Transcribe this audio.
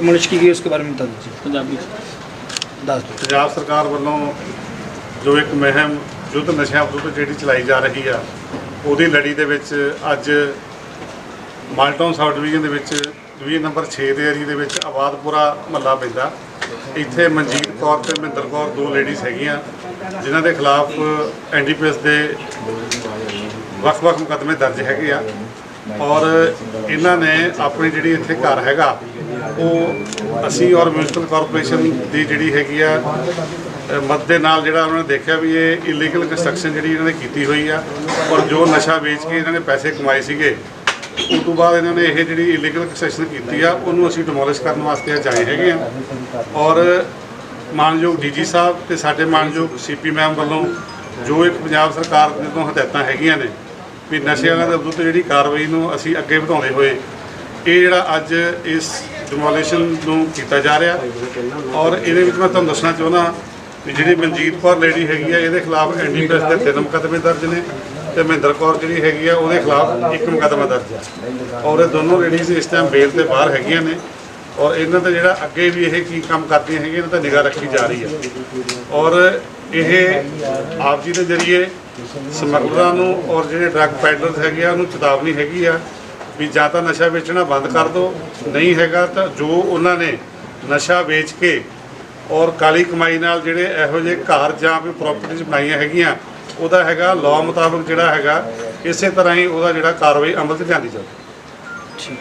मनुष्य की गई उसके बारे में बता दीजिए ਪੰਜਾਬੀ दस दो ਪੰਜਾਬ ਸਰਕਾਰ ਵੱਲੋਂ ਜੋ ਇੱਕ ਮੁਹਿੰਮ ਯੁੱਧ ਨਸ਼ਿਆਂ ਵਿਰੁੱਧ ਜਿਹੜੀ ਚਲਾਈ ਜਾ ਰਹੀ ਆ ਉਹਦੀ ਲੜੀ ਦੇ ਵਿੱਚ ਅੱਜ ਮਾਲਟਾਊਨ ਸਬ ਡਿਵੀਜ਼ਨ ਦੇ ਵਿੱਚ ਡਿਵੀਜ਼ਨ ਨੰਬਰ 6 ਦੇ ਏਰੀਏ ਦੇ ਵਿੱਚ ਆਬਾਦਪੁਰਾ ਮਹੱਲਾ ਪੈਂਦਾ ਇੱਥੇ ਮਨਜੀਤ ਕੌਰ ਤੇ ਮਹਿੰਦਰ ਕੌਰ ਦੋ ਲੇਡੀਜ਼ ਹੈਗੀਆਂ ਜਿਨ੍ਹਾਂ ਦੇ ਖਿਲਾਫ ਐਨਡੀਪੀਐਸ ਦੇ ਵੱਖ-ਵੱਖ ਮੁਕੱਦਮੇ ਦਰਜ ਹੈਗੇ ਆ ਔਰ ਇਹਨਾਂ ਨੇ ਆਪਣੀ ਜਿਹੜੀ ਇੱਥੇ ਘਰ ਹੈਗਾ ਉਹ ਅਸੀਂ ਔਰ ਮਿਊਨਿਸਪਲ ਕਾਰਪੋਰੇਸ਼ਨ ਦੀ ਜਿਹੜੀ ਹੈਗੀ ਆ ਮਦਦ ਦੇ ਨਾਲ ਜਿਹੜਾ ਉਹਨਾਂ ਨੇ ਦੇਖਿਆ ਵੀ ਇਹ ਇਲੀਗਲ ਕੰਸਟਰਕਸ਼ਨ ਜਿਹੜੀ ਇਹਨਾਂ ਨੇ ਕੀਤੀ ਹੋਈ ਆ ਔਰ ਜੋ ਨਸ਼ਾ ਵੇਚ ਕੇ ਇਹਨਾਂ ਨੇ ਪੈਸੇ ਕਮਾਏ ਸੀਗੇ, ਉਸ ਤੋਂ ਬਾਅਦ ਇਹਨਾਂ ਨੇ ਇਹ ਜਿਹੜੀ ਇਲੀਗਲ ਕੰਸਟਰਕਸ਼ਨ ਕੀਤੀ ਆ, ਉਹਨੂੰ ਅਸੀਂ ਡਿਮੋਲਿਸ਼ ਕਰਨ ਵਾਸਤੇ ਅੱਜ ਆਏ ਹੈਗੇ ਆ। ਔਰ ਮਾਨਯੋਗ ਡੀਜੀ ਸਾਹਿਬ ਤੇ ਸਾਡੇ ਮਾਨਯੋਗ ਸੀਪੀ ਮੈਮ ਵੱਲੋਂ ਜੋ ਇੱਕ ਪੰਜਾਬ ਸਰਕਾਰ ਦੇ ਤੋਂ ਹਦਾਇਤਾਂ ਹੈਗੀਆਂ ਨੇ ਵੀ ਨਸ਼ਿਆਂ ਦੇ ਵਿਰੁੱਧ ਜਿਹੜੀ ਕਾਰਵਾਈ ਨੂੰ ਅਸੀਂ ਅੱਗੇ ਵਧਾਉਂਦੇ ਹੋਏ ਇਹ ਜਿਹੜਾ ਅੱਜ ਇਸ ਡਿਮੋਲੀਸ਼ਨ ਨੂੰ ਕੀਤਾ ਜਾ ਰਿਹਾ ਔਰ ਇਹਦੇ ਵਿੱਚ ਮੈਂ ਤੁਹਾਨੂੰ ਦੱਸਣਾ ਚਾਹੁੰਦਾ ਵੀ ਜਿਹੜੀ ਮਨਜੀਤ ਕੌਰ ਲੇਡੀ ਹੈਗੀ ਆ, ਇਹਦੇ ਖਿਲਾਫ ਐਨਡੀਪੀਐਸ ਦੇ ਤਿੰਨ ਮੁਕੱਦਮੇ ਦਰਜ ਨੇ ਤੇ ਮਹਿੰਦਰ ਕੌਰ ਜਿਹੜੀ ਹੈਗੀ ਆ, ਉਹਦੇ ਖਿਲਾਫ ਇੱਕ ਮੁਕੱਦਮਾ ਦਰਜ ਹੈ ਔਰ ਇਹ ਦੋਨੋਂ ਲੇਡੀਜ਼ ਇਸ ਟਾਈਮ ਬੇਲ ਤੇ ਬਾਹਰ ਹੈਗੀਆਂ ਨੇ ਔਰ ਇਹਨਾਂ ਤੇ ਜਿਹੜਾ ਅੱਗੇ ਵੀ ਇਹ ਕੀ ਕੰਮ ਕਰਦੀਆਂ ਹੈਗੀਆਂ, ਇਹਨਾਂ ਤੇ ਨਿਗਾਹ ਰੱਖੀ ਜਾ ਰਹੀ ਹੈ ਔਰ ਇਹ ਆਪ ਜੀ ਦੇ ਜ਼ਰੀਏ ਸਮਗਲਰਾਂ ਨੂੰ ਔਰ ਜਿਹੜੇ ਡਰੱਗ ਪੈਡਲਰਸ ਹੈਗੇ ਆ, ਉਹਨੂੰ ਚੇਤਾਵਨੀ ਹੈਗੀ ਆ ਵੀ ਜਾਂ ਤਾਂ ਨਸ਼ਾ ਵੇਚਣਾ ਬੰਦ ਕਰ ਦਿਓ ਨਹੀਂ ਹੈਗਾ ਤਾਂ ਜੋ ਉਹਨਾਂ ਨੇ ਨਸ਼ਾ ਵੇਚ ਕੇ ਔਰ ਕਾਲੀ ਕਮਾਈ ਨਾਲ ਜਿਹੜੇ ਇਹੋ ਜਿਹੇ ਘਰ ਜਾਂ ਵੀ ਪ੍ਰਾਪਰਟੀਜ਼ ਬਣਾਈਆਂ ਹੈਗੀਆਂ, ਉਹਦਾ ਹੈਗਾ ਲਾਅ ਮੁਤਾਬਕ ਜਿਹੜਾ ਹੈਗਾ, ਇਸੇ ਤਰ੍ਹਾਂ ਹੀ ਉਹਦਾ ਜਿਹੜਾ ਕਾਰਵਾਈ ਅਮਲ ਤੇ ਜਾਂਦੀ ਜਾਵੇ ਠੀਕ